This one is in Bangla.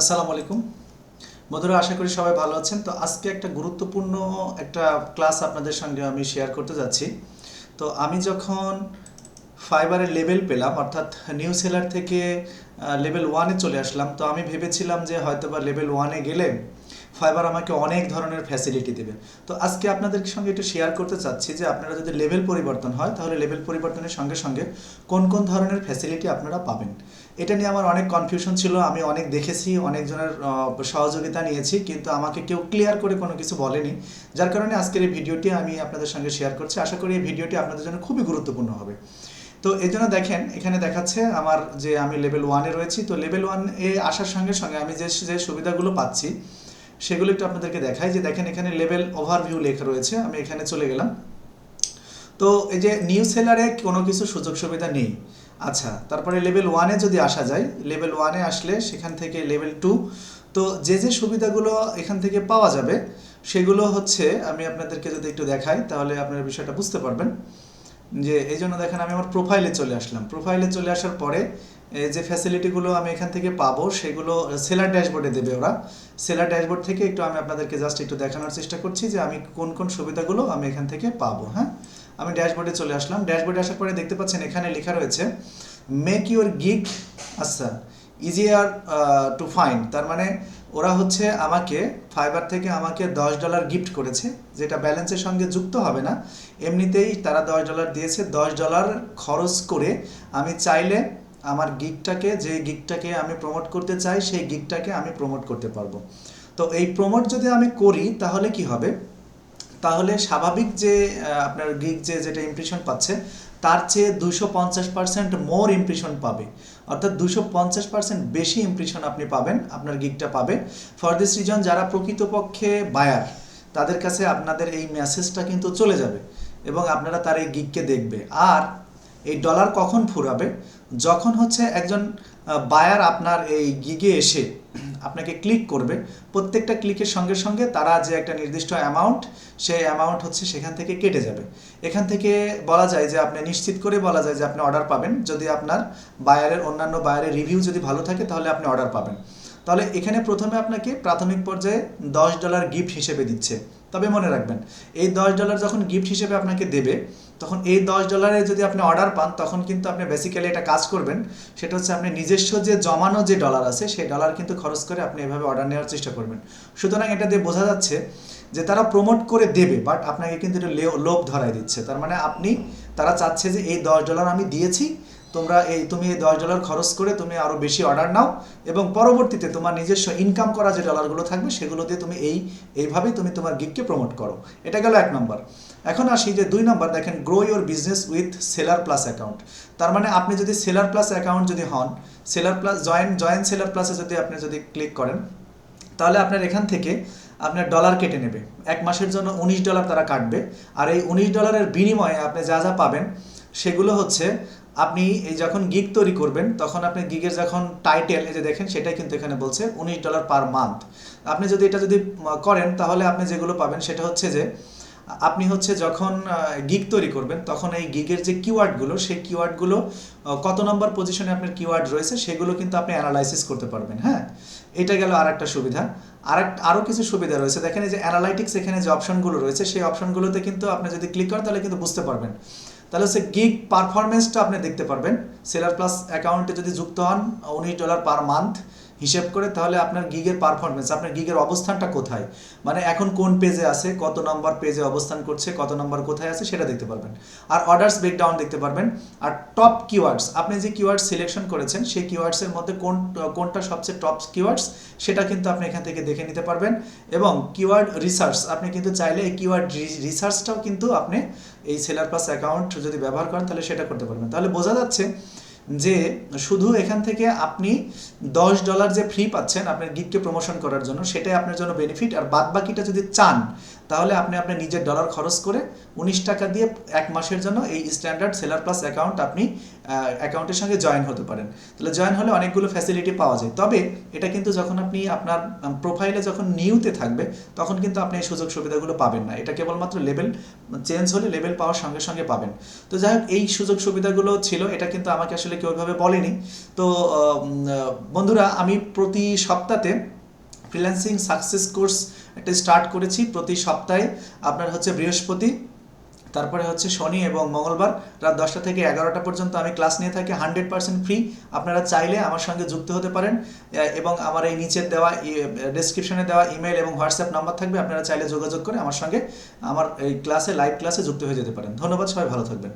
আসসালামু আলাইকুম। বন্ধুরা, আশা করি সবাই ভালো আছেন। তো আজকে একটা গুরুত্বপূর্ণ একটা ক্লাস আপনাদের সঙ্গে আমি শেয়ার করতে যাচ্ছি। তো আমি যখন ফাইবারের লেভেল পেলাম, অর্থাৎ নিউ সেলার থেকে লেভেল ওয়ানে চলে আসলাম, তো আমি ভেবেছিলাম যে হয়তো বা লেভেল ওয়ানে গেলে ফাইবার আমাকে অনেক ধরনের ফ্যাসিলিটি দেবে। তো আজকে আপনাদের সঙ্গে একটু শেয়ার করতে চাচ্ছি যে, আপনারা যদি লেভেল পরিবর্তন হয়, তাহলে লেভেল পরিবর্তনের সঙ্গে সঙ্গে কোন কোন ধরনের ফ্যাসিলিটি আপনারা পাবেন? এটা নিয়ে আমার অনেক কনফিউশন ছিল, আমি অনেক দেখেছি, অনেকজনের সহযোগিতা নিয়েছি, কিন্তু আমাকে কেউ ক্লিয়ার করে কোনো কিছু বলেনি। যার কারণে আজকের এই ভিডিওটি আমি আপনাদের সঙ্গে শেয়ার করছি। আশা করি এই ভিডিওটি আপনাদের জন্য খুবই গুরুত্বপূর্ণ হবে। তো এই জন্য দেখেন, এখানে দেখাচ্ছে আমার যে আমি লেভেল ওয়ানে রয়েছি। তো লেভেল ওয়ান এ আসার সঙ্গে সঙ্গে আমি যে যে সুবিধাগুলো পাচ্ছি সেগুলো একটু আপনাদেরকে দেখাই যে দেখেন এখানে লেভেল ওভারভিউ লেখা রয়েছে, আমি এখানে চলে গেলাম। তো এই যে নিউ সেলারে কোনো কিছু সুযোগ সুবিধা নেই। আচ্ছা তারপরে লেভেল ওয়ানে যদি আসা যায় লেভেল ওয়ানে আসলে সেখান থেকে লেভেল টু তো যে যে সুবিধাগুলো এখান থেকে পাওয়া যাবে, সেগুলো হচ্ছে আমি আপনাদেরকে যদি একটু দেখাই, তাহলে আপনারা বিষয়টা বুঝতে পারবেন। যে এই জন্য দেখেন আমি আমার প্রোফাইলে চলে আসলাম। প্রোফাইলে চলে আসার পরে যে ফ্যাসিলিটিগুলো আমি এখান থেকে পাবো, সেগুলো সেলার ড্যাশবোর্ডে দেবে ওরা। সেলার ড্যাশবোর্ড থেকে একটু আমি আপনাদেরকে জাস্ট একটু দেখানোর চেষ্টা করছি যে আমি কোন কোন সুবিধাগুলো আমি এখান থেকে পাবো হ্যাঁ? আমি ড্যাশবোর্ডে চলে আসলাম। ড্যাশবোর্ডে আসার পরে দেখতে পাচ্ছেন এখানে লেখা রয়েছে মেক ইউর গিগ আচ্ছা ইজিয়ার টু ফাইন্ড তার মানে ওরা হচ্ছে আমাকে ফাইবার থেকে আমাকে দশ ডলার গিফট করেছে, যেটা ব্যালেন্সের সঙ্গে যুক্ত হবে না। এমনিতেই তারা দশ ডলার দিয়েছে, দশ ডলার খরচ করে আমি চাইলে আমার গিকটাকে যে গিকটাকে আমি প্রমোট করতে চাই, সেই গিকটাকে আমি প্রমোট করতে পারব। তো এই প্রমোট যদি আমি করি, তাহলে কি হবে? তাহলে স্বাভাবিক যে আপনার গিগ যে, যেটা ইমপ্রেশন পাচ্ছে, তার চেয়ে দুশো পঞ্চাশ পার্সেন্ট মোর ইমপ্রেশন পাবে। অর্থাৎ দুশো পঞ্চাশ পার্সেন্ট বেশি ইমপ্রেশন আপনি পাবেন, আপনার গিকটা পাবে। ফর দিস রিজন যারা প্রকৃতপক্ষে বায়ার তাদের কাছে আপনাদের এই মেসেজটা কিন্তু চলে যাবে এবং আপনারা তার এই গিককে দেখবে। আর এই ডলার কখন ফুরাবে? যখন হচ্ছে একজন বায়ার আপনার এই গিগে এসে আপনাকে ক্লিক করবে, প্রত্যেকটা ক্লিকের সঙ্গে সঙ্গে তারা যে একটা নির্দিষ্ট অ্যামাউন্ট সেই অ্যামাউন্ট হচ্ছে সেখান থেকে কেটে যাবে। এখান থেকে বলা যায় যে আপনি নিশ্চিত করে বলা যায় যে আপনি অর্ডার পাবেন। যদি আপনার বায়ারের অন্যান্য বায়ারের রিভিউ যদি ভালো থাকে, তাহলে আপনি অর্ডার পাবেন। তাহলে এখানে প্রথমে আপনাকে প্রাথমিক পর্যায়ে দশ ডলার গিফট হিসেবে দিচ্ছে। তবে মনে রাখবেন, এই দশ ডলার যখন গিফট হিসেবে আপনাকে দেবে, তখন এই দশ ডলারে যদি আপনি অর্ডার পান, তখন কিন্তু আপনি বেসিক্যালি এটা কাজ করবেন, সেটা হচ্ছে আপনি নিজস্ব যে জমানো যে ডলার আছে, সেই ডলার কিন্তু খরচ করে আপনি এভাবে অর্ডার নেওয়ার চেষ্টা করবেন। সুতরাং এটা দিয়ে বোঝা যাচ্ছে যে তারা প্রমোট করে দেবে বাট আপনাকে কিন্তু এটা লোভ ধরাই দিচ্ছে। তার মানে আপনি, তারা চাচ্ছে যে এই দশ ডলার আমি দিয়েছি, তোমরা এই, তুমি এই দশ ডলার খরচ করে তুমি আরও বেশি অর্ডার নাও, এবং পরবর্তীতে তোমার নিজস্ব ইনকাম করা যে ডলারগুলো থাকবে, সেগুলো দিয়ে তুমি এই, এইভাবেই তুমি তোমার গিগকে প্রমোট করো। এটা গেল এক নম্বর এখন আসি যে দুই নম্বর দেখেন grow your business with seller plus account তার মানে আপনি যদি সেলার প্লাস অ্যাকাউন্ট যদি হন seller plus joint joint seller প্লাসে যদি আপনি যদি ক্লিক করেন, তাহলে আপনার এখান থেকে আপনার ডলার কেটে নেবে। এক মাসের জন্য উনিশ ডলার তারা কাটবে। আর এই উনিশ ডলারের বিনিময়ে আপনি যা যা পাবেন, সেগুলো হচ্ছে আপনি এই যখন গিগ তৈরি করবেন, তখন আপনি গিগের যখন টাইটেল এই যে দেখেন, সেটাই কিন্তু এখানে বলছে উনিশ ডলার পার মান্থ আপনি যদি এটা যদি করেন, তাহলে আপনি যেগুলো পাবেন, সেটা হচ্ছে যে, আপনি হচ্ছে যখন গিগ তৈরি করবেন, তখন এই গিগের যে কিওয়ার্ডগুলো সেই কিওয়ার্ডগুলো কত নম্বর পজিশনে আপনার কিওয়ার্ড রয়েছে, সেগুলো কিন্তু আপনি অ্যানালাইসিস করতে পারবেন হ্যাঁ? এটা গেল আর একটা সুবিধা আর আরও কিছু সুবিধা রয়েছে। দেখেন যে অ্যানালাইটিক্স এখানে যে অপশনগুলো রয়েছে, সেই অপশনগুলোতে কিন্তু আপনি যদি ক্লিক করেন, তাহলে কিন্তু বুঝতে পারবেন। তাহলে হচ্ছে গিগ পারফরমেন্সটা আপনি দেখতে পারবেন। সেলার প্লাস অ্যাকাউন্টে যদি যুক্ত হন, উনিশ ডলার পার মান্থ হিসেব করে তাহলে আপনার গিগের পারফরমেন্স আপনার গিগের অবস্থানটা কোথায়? মানে এখন কোন পেজে আছে, কত নম্বর পেজে অবস্থান করছে, কত নম্বর কোথায় আছে সেটা দেখতে পারবেন। আর অর্ডার্স ব্রেকডাউন দেখতে পারবেন। আর টপ কিওয়ার্ডস আপনি যে কিওয়ার্ড সিলেকশন করেছেন, সেই কিওয়ার্ডসের মধ্যে কোন, কোনটা সবচেয়ে টপ কিওয়ার্ডস সেটা কিন্তু আপনি এখান থেকে দেখে নিতে পারবেন। এবং কিওয়ার্ড রিসার্চ আপনি কিন্তু চাইলে এই কিওয়ার্ড রিসার্চটাও কিন্তু আপনি এই সেলার প্লাস অ্যাকাউন্ট যদি ব্যবহার করেন, তাহলে সেটা করতে পারবেন। তাহলে বোঝা যাচ্ছে যে শুধু এখান থেকে আপনি দশ ডলার যে ফ্রি পাচ্ছেন আপনার গিগকে প্রমোশন করার জন্য, সেটাই আপনার জন্য বেনিফিট আর বাদ বাকিটা যদি চান, তাহলে আপনি আপনার নিজের ডলার খরচ করে উনিশ টাকা দিয়ে এক মাসের জন্য এই স্ট্যান্ডার্ড সেলার প্লাস অ্যাকাউন্ট আপনি অ্যাকাউন্টের সঙ্গে জয়েন হতে পারেন। তাহলে জয়েন হলে অনেকগুলো ফ্যাসিলিটি পাওয়া যায়। তবে এটা কিন্তু যখন আপনি আপনার প্রোফাইলে যখন নিউতে থাকবে, তখন কিন্তু আপনি এই সুযোগ সুবিধাগুলো পাবেন না। এটা কেবলমাত্র লেভেল চেঞ্জ হলে লেভেল পাওয়ার সঙ্গে সঙ্গে পাবেন। তো যাই হোক, এই সুযোগ সুবিধাগুলো ছিল। এটা কিন্তু আমাকে আসলে কেউ ওইভাবে বলেনি। তো বন্ধুরা, আমি প্রতি সপ্তাহে ফ্রিল্যান্সিং সাকসেস কোর্স একটা স্টার্ট করেছি। প্রতি সপ্তাহে আপনার হচ্ছে বৃহস্পতি তারপরে হচ্ছে শনি এবং মঙ্গলবার রাত দশটা থেকে এগারোটা পর্যন্ত আমি ক্লাস নিয়ে থাকি, হান্ড্রেড পার্সেন্ট ফ্রি। আপনারা চাইলে আমার সঙ্গে যুক্ত হতে পারেন। এবং আমার এই নিচের দেওয়া ডেসক্রিপশনে দেওয়া ইমেল এবং হোয়াটসঅ্যাপ নাম্বার থাকবে, আপনারা চাইলে যোগাযোগ করে আমার সঙ্গে আমার এই ক্লাসে লাইভ ক্লাসে যুক্ত হয়ে যেতে পারেন। ধন্যবাদ, সবাই ভালো থাকবেন।